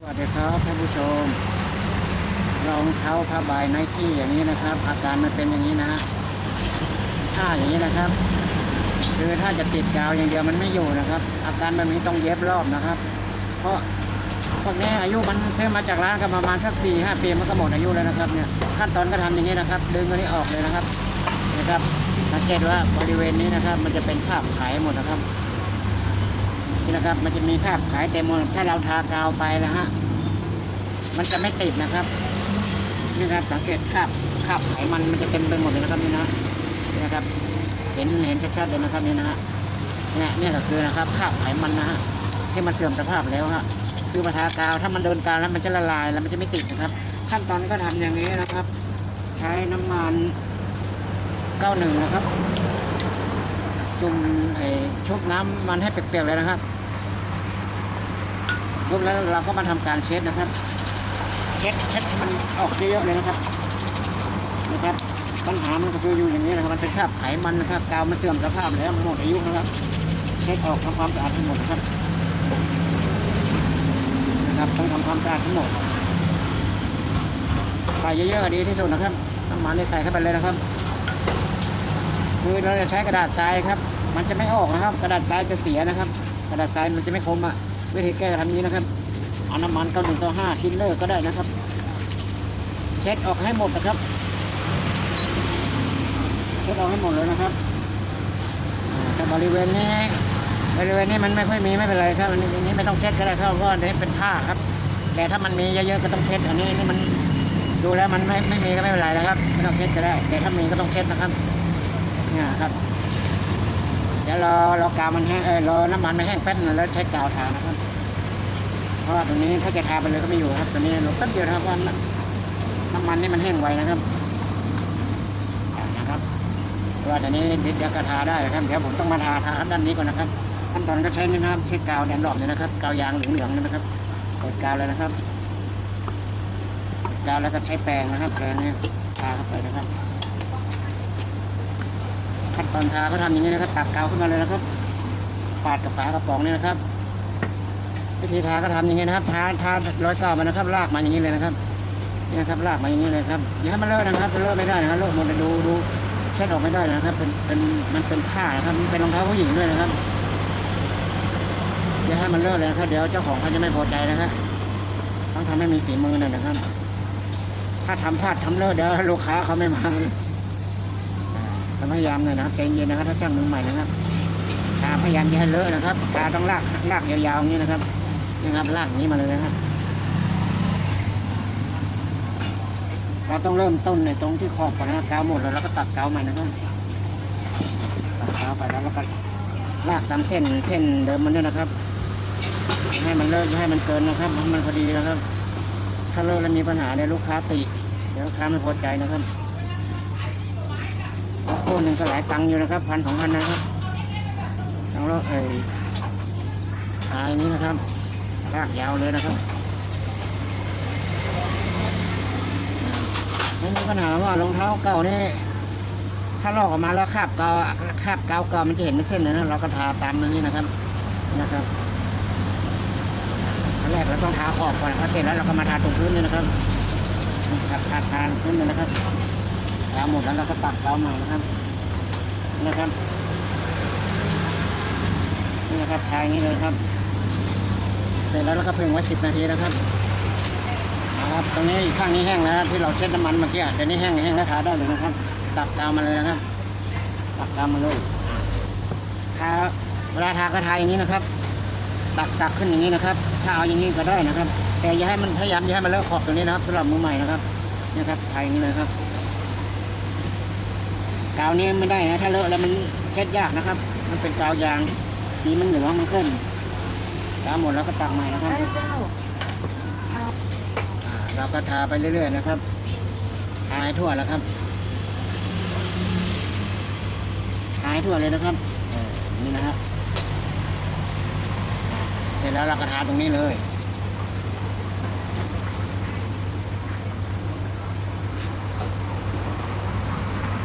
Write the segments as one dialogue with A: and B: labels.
A: สวัสดีครับท่านผู้ชมรองเท้าผ้าใบไนกี้อย่างนี้นะครับ อาการมันเป็นอย่างนี้นะฮะถ้าอย่างนี้นะครับ คือถ้าจะติดกาวอย่างเดียวมันไม่อยู่นะครับ อาการแบบนี้ต้องเย็บรอบนะครับ เพราะพวกนี้อายุมันซื้อมาจากร้านก็ประมาณสักสี่ห้าปีมันก็หมดอายุแล้วนะครับเนี่ยขั้นตอนก็ทำอย่างนี้นะครับ ดึงตัวนี้ออกเลยนะครับนะครับสังเกตว่าบริเวณนี้นะครับ มันจะเป็นคราบไขหมดนะครับ นะครับ มันจะมีคราบขายเต็มหมดถ้าเราทากาวไปนะฮะมันจะไม่ติดนะครับนี่ครับสังเกตคราบคราบไขมันมันจะเต็มไปหมดเลยนะครับนี่นะนะครับ เห็นเห็นชัดๆเลยนะครับนี่นะฮะเนี่ยเนี่ยก็คือนะครับคราบไขมันนะฮะที่มันเสื่อมสภาพแล้วฮะคือมาทากาวถ้ามันโดนกาวแล้วมันจะละลายแล้วมันจะไม่ติดนะครับ ขั้นตอนก็ทำอย่างนี้นะครับ ใช้น้ำมัน91นะครับจุ่มไอ้ชุบน้ำมันให้เปียกๆเลยนะครับ ชุบแล้วเราก็มาทำการเช็ดนะครับ เช็ดเช็ดให้มันออกเยอะๆเลยนะครับนะครับ ปัญหามันก็คืออยู่อย่างนี้นะครับ มันเป็นคราบไขมันนะครับกาวมันเสื่อมสภาพแล้วมันหมดอายุนะครับ เช็ดออกทำความสะอาดทั้งหมดนะครับนะครับต้องทำความสะอาดทั้งหมดใส่เยอะๆก็ดีที่สุดนะครับน้ำมันได้ใส่เข้าไปเลยนะครับ คือเราจะใช้กระดาษทรายครับ มันจะไม่ออกนะครับ กระดาษทรายจะเสียนะครับ กระดาษทรายมันจะไม่คมอะ วิธีแก้ทำนี้นะครับเอาน้ำมันเก้าหนึ่งต่อห้าทิ้นเลอร์ก็ได้นะครับ เช็ดออกให้หมดนะครับ เช็ดออกให้หมดเลยนะครับแต่บริเวณนี้บริเวณนี้มันไม่ค่อยมีไม่เป็นไรครับอันนี้ไม่ต้องเช็ดก็ได้ครับเพราะอันนี้เป็นผ้าครับ แต่ถ้ามันมีเยอะๆก็ต้องเช็ด อันนี้นี่มันดูแล้วมันไม่ไม่มีก็ไม่เป็นไรนะครับไม่ต้องเช็ดก็ได้ แต่ถ้ามีก็ต้องเช็ดนะครับเนี่ยครับเดี๋ยวรอรอกาวมันแห้งเออรอน้ำมันมันแห้งแป๊บนึงแล้วใช้กาวทานะครับ ราะว่าตัวนี้ถ้าจะทาไปเลยก็ไม่อยู่ครับตัวนี้เราแป๊บเดียวนะครับเพราะน้ำมันนี่มันแห้งไวนะครับนะครับเพราะว่าตัวนี้เดี๋ยวก็ทาได้นะครับเดี๋ยวผมต้องมาทาทาด้านนี้ก่อนนะครับขั้นตอนก็ใช้นี่นะครับใช้กาวแดนหลอมเนี่ยนะครับกาวยางเหลืองๆนี่นะครับกดกาวเลยนะครับกาวแล้วก็ใช้แปรงนะครับแปรงนี่ทาเข้าไปนะครับขั้นตอนทาก็ทำอย่างนี้นะครับตักกาวขึ้นมาเลยนะครับปาดกับฝากระป๋องนี่นะครับ วิธีทาก็ทำอย่างนี้นะครับทาทาร้อยกามานนะครับ ลากมาอย่างนี้เลยนะครับนี่นะครับลากมาอย่างนี้เลยครับอย่าให้มันเลอะนะครับเลอะไม่ได้นะครับเลอะหมดเลยดูดูเช็ดออกไม่ได้นะครับ เป็นเป็นมันเป็นผ้านะครับมันเป็นรองเท้าผู้หญิงด้วยนะครับอย่าให้มันเลอะเลยครับเดี๋ยวเจ้าของเขาจะไม่พอใจนะครับต้องทำให้มีฝีมือหน่อยนะครับ ถ้าทำพลาดทำเลอะเดี๋ยวลูกค้าเขาไม่มาพยายามเลยนะครับใจเย็นนะครับถ้าช่างมือใหม่นะครับทาพยายามอย่าให้เลอะนะครับทาต้องลากลากยาวๆอย่างนี้นะครับ นี่ครับลากอย่างนี้มาเลยนะครับ เราต้องเริ่มต้นในตรงที่ขอบก่อนนะครับกาวหมดแล้วเราก็ตัดกาวใหม่นะครับตัดกาวไปแล้วเราก็ลากตามเส้นเส้นเดิมมันด้วยนะครับ ให้มันเลอะอย่าให้มันเกินนะครับให้มันพอดีนะครับ ถ้าเลอะแล้วมีปัญหาเนี่ยลูกค้าติเดี๋ยวลูกค้าไม่พอใจนะครับโคู่หนึ่งก็หลายตังค์อยู่นะครับพันสองพันนะครับทั้งรถเอ้ยทายนี้นะครับ ลากยาวเลยนะครับ ไม่มีปัญหาว่ารองเท้าเก่านี่ถ้าลอกออกมาแล้วคาบกาคาบเกาเก่ามันจะเห็นเป็นเส้นเลยนะเราก็ทาตามนี้นะครับนะครับอันแรกเราต้องทาขอบก่อนพอเสร็จแล้วเราก็มาทาตรงพื้นเลยนะครับนี่ครับทาทาพื้นเลยนะครับกาวหมดแล้วเราก็ตักกาใหม่นะครับนะครับนี่นะครับทาอย่างนี้เลยครับ เสร็จแล้วเราก็พึ่งไว้สิบนาทีนะครับนะครับตรงนี้อีกข้างนี้แห้งแล้วที่เราเช็ดน้ำมันเมื่อกี้เดี๋ยวนี้แห้งแห้งแล้วทาได้เลยนะครับ ตักกาวมาเลยนะครับ ตักกาวมาเลยทาเวลาทาก็ทาอย่างนี้นะครับ ตักตักขึ้นอย่างนี้นะครับ ถ้าเอาอย่างนี้ก็ได้นะครับ แต่อย่าให้มันพยายามอย่าให้มันเลอะขอบตรงนี้นะครับสำหรับมือใหม่นะครับนี่ครับทาอย่างนี้เลยครับกาวนี้ไม่ได้นะถ้าเลอะแล้วมันเช็ดยากนะครับ มันเป็นกาวยาง สีมันเหลืองมันขึ้น กาหมดแล้วก็ตักใหม่นะครับ
B: เจ้า
A: เราก็ทาไปเรื่อยๆนะครับทาให้ทั่วแล้วครับทาให้ทั่วเลยนะครับนี่นะครับ เสร็จแล้วเราก็ทาตรงนี้เลย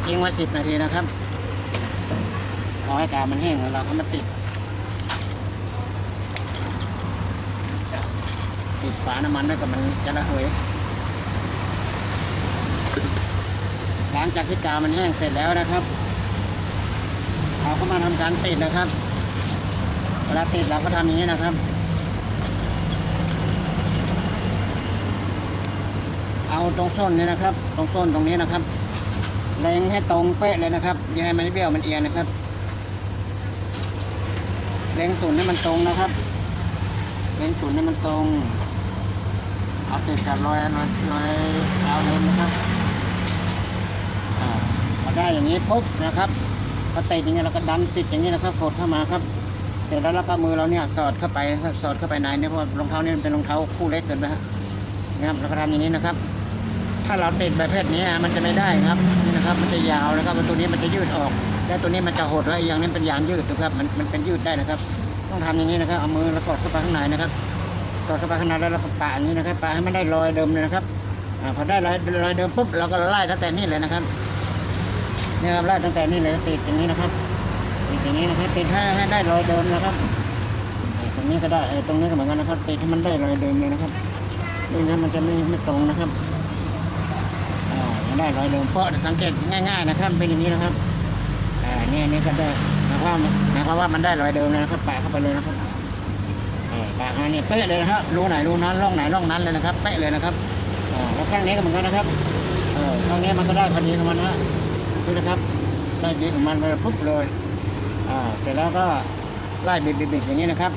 A: ทิ้งไว้สิบนาทีนะครับรอให้กามันแห้งแล้วเราก็มาติด ติดฝาน้ำมันด้วยก็มันจะระเหยหลังจากที่กาวมันแห้งเสร็จแล้วนะครับเราก็มาทำการติดนะครับเวลาติดเราก็ทำอย่างนี้นะครับเอาตรงส้นนี่นะครับ ตรงส้นตรงนี้นะครับเล็งให้ตรงเป๊ะเลยนะครับอย่าให้มันเบี้ยวมันเอียงนะครับเล็งศูนย์ให้มันตรงนะครับเล็งศูนย์ให้มันตรง เอาติดกับรอยรอยรอยเท้าเล็มนะครับอ่าพอได้อย่างนี้ปุ๊บนะครับพอติดอย่างนี้เราก็ดันติดอย่างนี้นะครับกดเข้ามาครับ เสร็จแล้วเราก็มือเราเนี่ยสอดเข้าไปครับสอดเข้าไปในเนี่ยเพราะรองเท้าเนี่ยมันเป็นรองเท้าคู่เล็กเกินไปฮะนะครับเราก็ทำอย่างนี้นะครับ ถ้าเราติดแบบเพศนี้มันจะไม่ได้ครับนี่นะครับมันจะยาวนะครับตัวนี้มันจะยืดออก และตัวนี้มันจะหดแล้วอย่างนี้เป็นยางยืดนะครับมันมันเป็นยืดได้นะครับ ต้องทำอย่างนี้นะครับเอามือเราสอดเข้าไปข้างในนะครับ สอดเข้าไปข้างในแล้วเราปะอย่างนี้นะครับปะให้มันได้รอยเดิมเลยนะครับอพอได้รอยรอยเดิมปุ๊บเราก็ไล่ตั้งแต่นี่เลยนะครับนี่ครับไล่ตั้งแต่นี่เลยติดอย่างนี้นะครับติดอย่างนี้นะครับติดให้ให้ได้รอยเดิมนะครับตรงนี้ก็ได้ตรงนี้ก็เหมือนกันนะครับติดให้มันได้รอยเดิมเลยนะครับนี่นะมันจะไม่ไม่ตรงนะครับไม่ได้รอยเดิมเพราะสังเกตง่าย ๆ นะครับเป็นอย่างนี้นะครับอ่านี่นี่ก็ได้หมายความหมายความว่ามันได้รอยเดิมเลยนะครับแปะเข้าไปเลยนะครับ ปะเข้ามาเนี่ยเป๊ะเลยนะครับรูไหนรูนั้นร่องไหนร่องนั้นเลยนะครับเป๊ะเลยนะครับแล้วข้างนี้ก็เหมือนกันนะครับเออข้างนี้มันก็ได้พอดีของมันนะนี่นะครับได้ดีของมันเลยปุ๊บเลยอ่าเสร็จแล้วก็ไล่บิดๆๆอย่างนี้นะครับ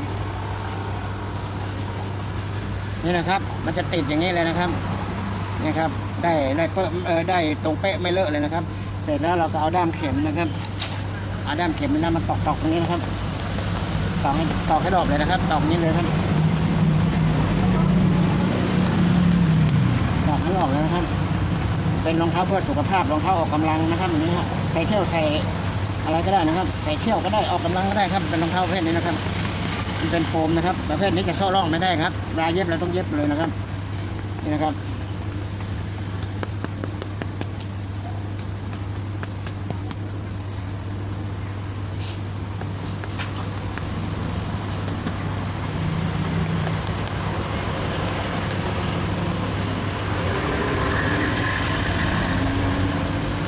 A: นี่นะครับ มันจะติดอย่างนี้เลยนะครับนี่ครับ ได้ได้เป๊ะเออได้ตรงเป๊ะไม่เลอะเลยนะครับ เสร็จแล้วเราก็เอาด้ามเข็มนะครับเอาด้ามเข็มนี่นะมาตอกตอกตรงนี้นะครับ ตอกตอกให้รอบเลยนะครับตอกนี้เลยครับตอกให้รอบเลยนะครับ เป็นรองเท้าเพื่อสุขภาพรองเท้าออกกำลังนะครับอย่างนี้ฮะใส่เที่ยวใส่อะไรก็ได้นะครับ ใส่เที่ยวก็ได้ออกกำลังก็ได้ครับ เป็นรองเท้าประเภทนี้นะครับมันเป็นโฟมนะครับ ประเภทนี้จะซ่ร่องไม่ได้ครับเวลาเย็บเราต้องเย็บเลยนะครับนี่นะครับ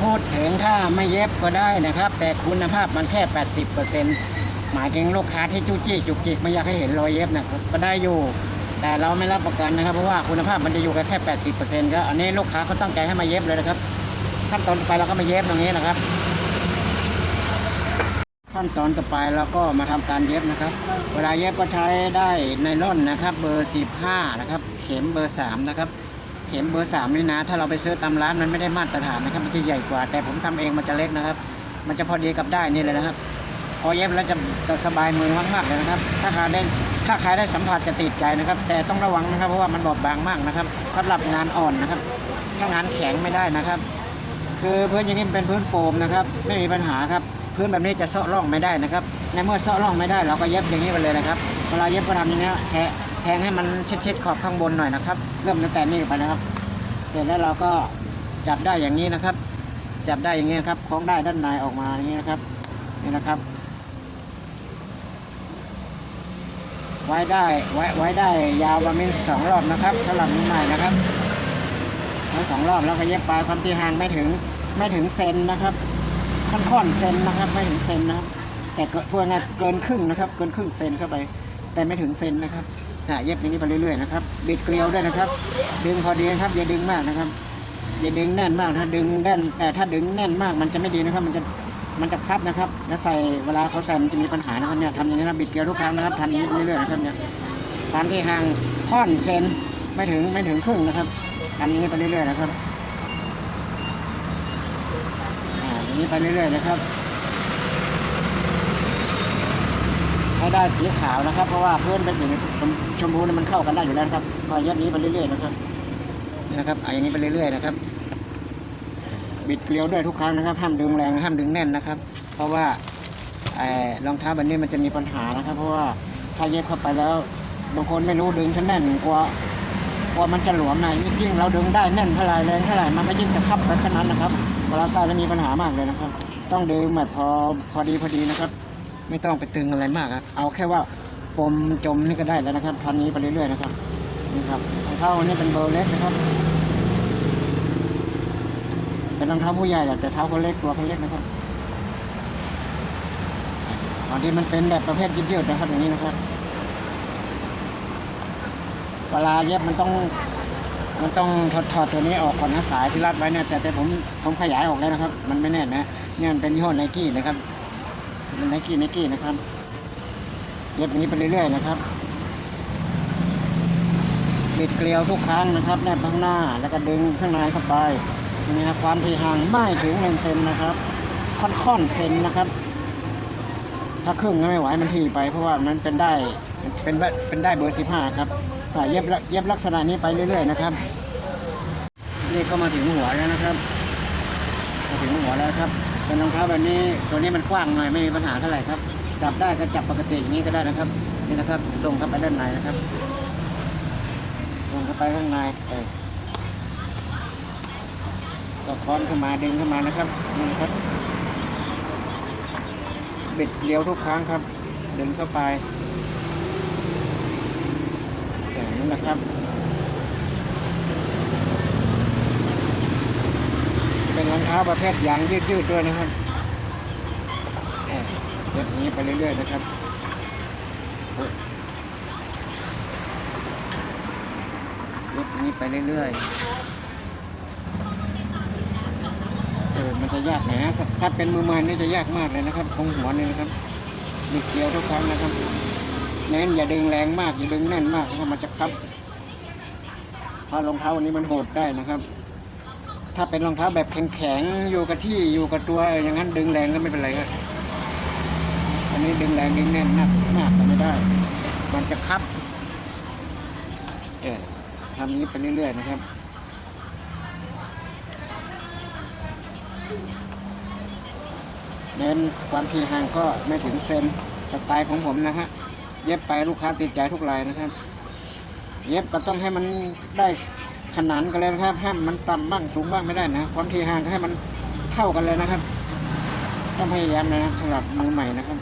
A: พูดถึงถ้า ไม่เย็บก็ได้นะครับ แต่คุณภาพมันแค่ 80%หมายถึงลูกค้าที่จู้จี้จุกจิกไม่อยากให้เห็นรอยเย็บนะครับก็ได้อยู่ แต่เราไม่รับประกันนะครับ เพราะว่าคุณภาพมันจะอยู่กันแค่ 80%ก็อันนี้ลูกค้าเขาตั้งใจให้มาเย็บเลยนะครับ ขั้นตอนไปเราก็มาเย็บตรงนี้นะครับ ขั้นตอนต่อไปเราก็มาทำการเย็บนะครับ เวลาเย็บก็ใช้ได้ไนล่อนนะครับ เบอร์ 15 นะครับ เข็มเบอร์ 3 นะครับ เข็มเบอร์3นี่นะ ถ้าเราไปซื้อตามร้านมันไม่ได้มาตรฐานนะครับ มันจะใหญ่กว่า แต่ผมทำเองมันจะเล็กนะครับ มันจะพอดีกับได้นี่เลยนะครับ พอเย็บแล้วจะจะสบายมือมากๆเลยนะครับ ถ้าใครได้ถ้าใครได้สัมผัสจะติดใจนะครับ แต่ต้องระวังนะครับ เพราะว่ามันบอบบางมากนะครับสำหรับงานอ่อนนะครับ ถ้างานแข็งไม่ได้นะครับ คือพื้นอย่างนี้เป็นพื้นโฟมนะครับ ไม่มีปัญหาครับพื้นแบบนี้จะเซาะร่องไม่ได้นะครับ ในเมื่อเซาะร่องไม่ได้เราก็เย็บอย่างนี้ไปเลยนะครับ เวลาเย็บก็ทำอย่างนี้แทะแทงให้มันเช็ดๆขอบข้างบนหน่อยนะครับ เริ่มตั้งแต่นี้ไปนะครับเสร็จแล้วเราก็จับได้อย่างนี้นะครับ จับได้อย่างนี้นะครับคล้องได้ด้านในออกมาอย่างนี้นะครับนี่นะครับ ไว้ได้ไว้ไว้ได้ยาวประมาณสองรอบนะครับสำหรับมือใหม่นะครับไว้สองรอบแล้วก็เย็บปลายความที่ห่างไม่ถึงไม่ถึงเซนนะครับค่อนค่อนๆเซนนะครับไม่ถึงเซนนะครับแต่เกินพวกนั้นเกินครึ่งนะครับ เกินครึ่งเซนเข้าไป แต่ไม่ถึงเซนนะครับ อะเย็บอย่างนี้ไปเรื่อยๆนะครับบิดเกลียวด้วยนะครับ ดึงพอดีนะครับอย่าดึงมากนะครับอย่าดึงแน่นมากถ้าดึงแน่นแต่ถ้าดึงแน่นมากมันจะไม่ดีนะครับ มันจะมันจะคับนะครับแล้วใส่เวลาเขาใส่มันจะมีปัญหานะครับเนี่ยทำอย่างนี้นะบิดเกลียวทุกครั้งนะครับทำอย่างนี้ไปเรื่อยๆนะครับเนี่ยตามที่ห่างค่อนเซนไม่ถึงไม่ถึงครึ่งนะครับทำอย่างนี้ไปเรื่อยๆนะครับอ่าอย่างนี้ไปเรื่อยๆนะครับ ให้ได้สีขาวนะครับ เพราะว่าเพื่อนเป็นสีชมพูนี่มันเข้ากันได้อยู่แล้วครับก็ยัดนี้ไปเรื่อยๆนะครับนี่นะครับเอาอย่างนี้ไปเรื่อยๆนะครับ บิดเกลียวด้วยทุกครั้งนะครับ ห้ามดึงแรงห้ามดึงแน่นนะครับ เพราะว่ารองเท้าแบบนี้มันจะมีปัญหานะครับ เพราะว่าถ้าเย็บเข้าไปแล้วบางคนไม่รู้ดึงฉันแน่นกลัวกลัวมันจะหลวมในยิ่งเราดึงได้แน่นเท่าไรแรงเท่าไรมันก็ยิ่งจะคับไปขนาดนั้นนะครับเวลาใส่แล้วมีปัญหามากเลยนะครับ ต้องดึงแบบพอพอดีพอดีนะครับ ไม่ต้องไปตึงอะไรมากครับเอาแค่ว่าปมจมนี่ก็ได้แล้วนะครับ พันนี้ไปเรื่อยๆนะครับนี่ครับรองเท้าอันนี้เป็นเบอร์เล็กนะครับ เป็นรองเท้าผู้ใหญ่แต่เท้าเขาเล็กตัวเขาเล็กนะครับอันนี้มันเป็นแบบประเภทยืดๆนะครับอย่างนี้นะครับเวลาเย็บมันต้อง มันต้องถอดถอดตัวนี้ออกก่อนนะสายที่รัดไว้เนี่ยแต่แต่ผมผมขยายออกแล้วนะครับ มันไม่แน่นนะเนี่ยมันเป็นยี่ห้อไนกี้นะครับ ไนกี้ไนกี้นะครับเย็บอย่างนี้ไปเรื่อยๆนะครับบิดเกลียวทุกครั้งนะครับแนบข้างหน้าแล้วก็ดึงข้างในเข้าไปนี่ครับความที่ห่างไม่ถึงหนึ่งเซนนะครับ ค่อนๆเซนนะครับ ถ้าครึ่งก็ไม่ไหวมันทีไปเพราะว่ามันเป็นได้เป็นเป็นได้เบอร์สิบห้าครับอ่เย็บลเย็บลักษณะนี้ไปเรื่อย ๆ นะครับ นี่ก็มาถึงหัวแล้วนะครับ มาถึงหัวแล้วครับ เป็นรองเท้าแบบนี้ตัวนี้มันกว้างหน่อยไม่มีปัญหาเท่าไหร่ครับ จับได้ก็จับปกติอย่างนี้ก็ได้นะครับ นี่นะครับส่งเข้าไปด้านในนะครับส่งเข้าไปข้างในเออก็ค้อนเข้ามาดึงเข้ามานะครับนี่นะครับบิดเลี้ยวทุกครั้งครับ ดึงเข้าไปอย่างนี้นะครับ เป็นรองเท้าประเภทยางยืดๆด้วยนะครับเอ่อแบบนี้ไปเรื่อยๆนะครับเย็บอย่างนี้ไปเรื่อยๆเออมันจะยากน่อยนะถ้าเป็นมือใหม่นี่จะยากมากเลยนะครับตรงหัวนี่นะครับบิดเกลียวทุกครั้งนะครับเน้นอย่าดึงแรงมากอย่าดึงแน่นมากเพราะมันจะครับเพรารองเท้าอันนี้มันโหดได้นะครับ ถ้าเป็นรองเท้าแบบแข็งๆอยู่กับที่อยู่กับตัวอย่างนั้นดึงแรงก็ไม่เป็นไรครับอันนี้ดึงแรงดึงแน่นมากมากไม่ได้ มันจะคับเออทำนี้ไปเรื่อยๆนะครับเน้นความที่ห่างก็ไม่ถึงเซนสไตล์ของผมนะฮะเย็บไปลูกค้าติดใจทุกรายนะครับ เย็บก็ต้องให้มันได้ ขนานกันเลยนะครับห้ามมันต่ำบ้างสูงบ้างไม่ได้นะความที่ห่างก็ให้มันเท่ากันเลยนะครับต้องพยายามนะครับสำหรับมือใหม่นะครับ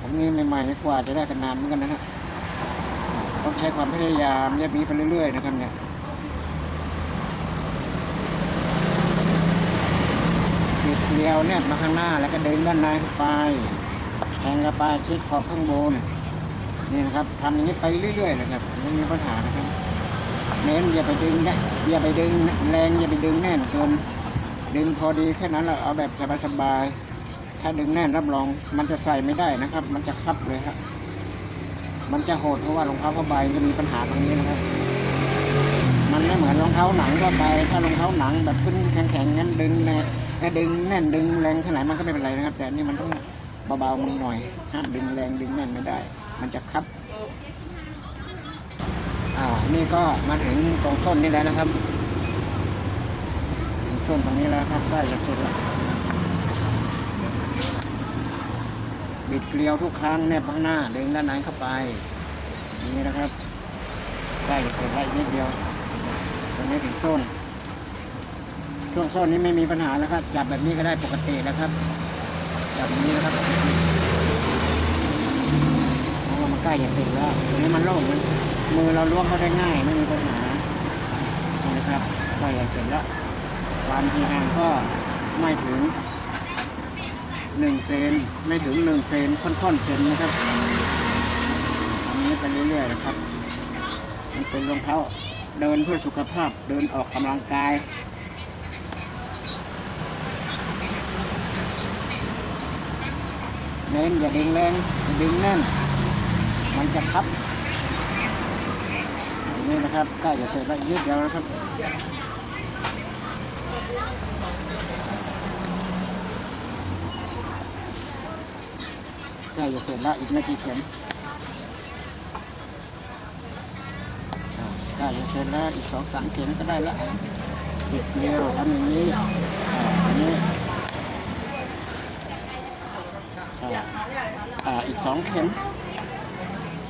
A: ผมนี่ใหม่ๆกว่าจะได้ขนานเหมือนกันนะฮะต้องใช้ความพยายามเย็บนี้ไปเรื่อย ๆ นะครับเนี่ยบิดเลียวเนี่ยมาข้างหน้าแล้วก็เดินด้านในไปแทงกระปาชิดขอบข้างบนนี่นะครับทำอย่างนี้ไปเรื่อยๆนะครับไม่มีปัญหานะครับ เน้นอย่าไปดึงนะอย่าไปดึงแรงอย่าไปดึงแน่นเกินดึงพอดีแค่นั้นแหละเอาแบบสบายๆถ้าดึงแน่นรับรอง มันจะใส่ไม่ได้นะครับ มันจะคับเลยครับมันจะโหดเพราะว่ารองเท้าผ้าใบจะมีปัญหาตรงนี้นะครับ มันไม่เหมือนรองเท้าหนังทั่วไปถ้ารองเท้าหนังแบบขึ้นแข็งๆงั้นดึงแน่ถ้าดึงแน่นดึงแรงขนาดมันก็ไม่เป็นไรนะครับ แต่นี่มันต้องเบาๆมันหน่อยห้ามดึงแรงดึงแน่นไม่ได้ มันจะคับ นี่ก็มาถึงตรงส้นนี่แล้วนะครับ ถึงส้นตรงนี้แล้วครับใกล้จะสุดแล้วบิดเกลียวทุกครั้งแนบข้างหน้าดึงด้านในเข้าไปนี้นะครับใกล้จะเสร็จแล้วอีกนิดเดียวตรงนี้ถึงส้น ช่วงส้นนี้ไม่มีปัญหาแล้วครับ จับแบบนี้ก็ได้ปกติแล้วครับจับแบบนี้นะครับเราะว่ามันใกล้จะเสร็จแล้วตรงนี้มันโล่งมัน มือเราล้วงเข้าได้ง่ายไม่มีปัญหานนะครับก็อยากเสร็จแล้วความที่ห่างก็ไม่ถึงหนึ่งเซนไม่ถึงหนึ่งเซนค่อนๆเซนนะครับอันนี้ไปเรื่อยๆนะครับ มันเป็นรองเท้าเดินเพื่อสุขภาพเดินออกกำลังกายเน้นอย่าดึงแรงอย่าดึงแน่น มันจะคับ นี่นะครับใกล้จะเสร็จแล้วยืดเดียวนะครับใกล้จะเสร็จแล้วอีกไม่กี่เข็มใกล้จะเสร็จแล้วอีกสองสามเข็มก็ได้แล้วอีกเดียวทำอย่างนี้อันนี้อ่าอีกสองเข็ม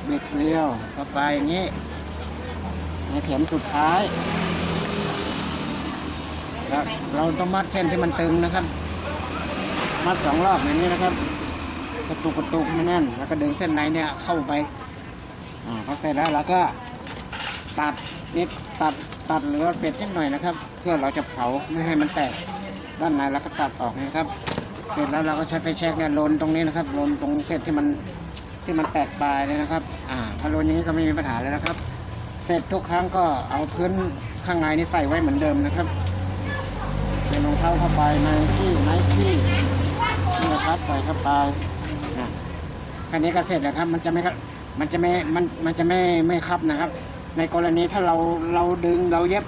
A: บิดเกลียวเข้าไปอย่างนี้ ในเข็มสุดท้ายแล้วเราต้องมัดเส้นที่มันตึงนะครับ มัดสองรอบอย่างนี้นะครับ กระตุกกระตุกไม่แน่น แล้วก็ดึงเส้นในเนี่ยเข้าไปอ่าพอเสร็จแล้วเราก็ตัดนิดตัดตัดเหลือเป็ดนิดหน่อยนะครับ เพื่อเราจะเผาไม่ให้มันแตกด้านในแล้วก็ตัดออกนะครับ เสร็จแล้วเราก็ใช้ไฟแช็กเนี่ยลนตรงนี้นะครับลนตรงเส้นที่มันที่มันแตกปลายเลยนะครับ อ่าถ้าลนอย่างนี้ก็ไม่มีปัญหาเลยนะครับ เสร็จทุกครั้งก็เอาพื้นข้างในนี่ใส่ไว้เหมือนเดิมนะครับเป็นรองเท้าผ้าใบในที่ไนที่นี่นะครับใส่เข้าไปอะแค่นี้ก็เสร็จแล้วครับ มันจะไม่มันจะไม่มันมันจะไม่ไม่คับนะครับ ในกรณีถ้าเราเราดึงเราเย็บ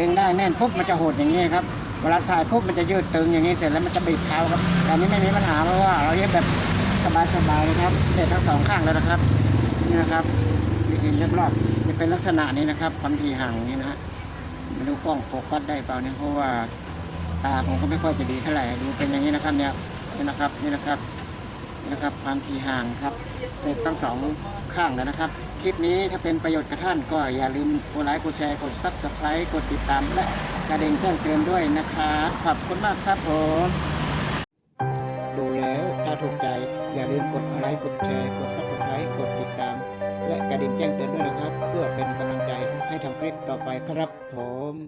A: ดึงได้แน่นปุ๊บมันจะหดอย่างนี้ครับเวลาใส่ปุ๊บมันจะยืดตึงอย่างนี้เสร็จแล้วมันจะบีบเท้าครับแต่อันนี้ไม่มีปัญหาเพราะว่าเราเย็บแบบสบายๆนะครับ เสร็จทั้งสองข้างแล้วนะครับนี่นะครับวิธีเย็บรอบ เป็นลักษณะนี้นะครับความถี่ห่างนี้นะฮะไม่รู้กล้องโฟกัสได้เปล่าเนี่ยเพราะว่าตาผมก็ไม่ค่อยจะดีเท่าไหร่ดูเป็นอย่างนี้นะครับเนี่ยนี่นะครับนี่นะครับนี่นะครับความถี่ห่างครับเสร็จทั้งสองข้างแล้วนะครับ คลิปนี้ถ้าเป็นประโยชน์กับท่านก็อย่าลืมกดไลค์กดแชร์กดซับสไครต์กดติดตามและกระดิ่งแจ้งเตือนด้วยนะครับขอบคุณมากครับผม ตต่อไปครับผม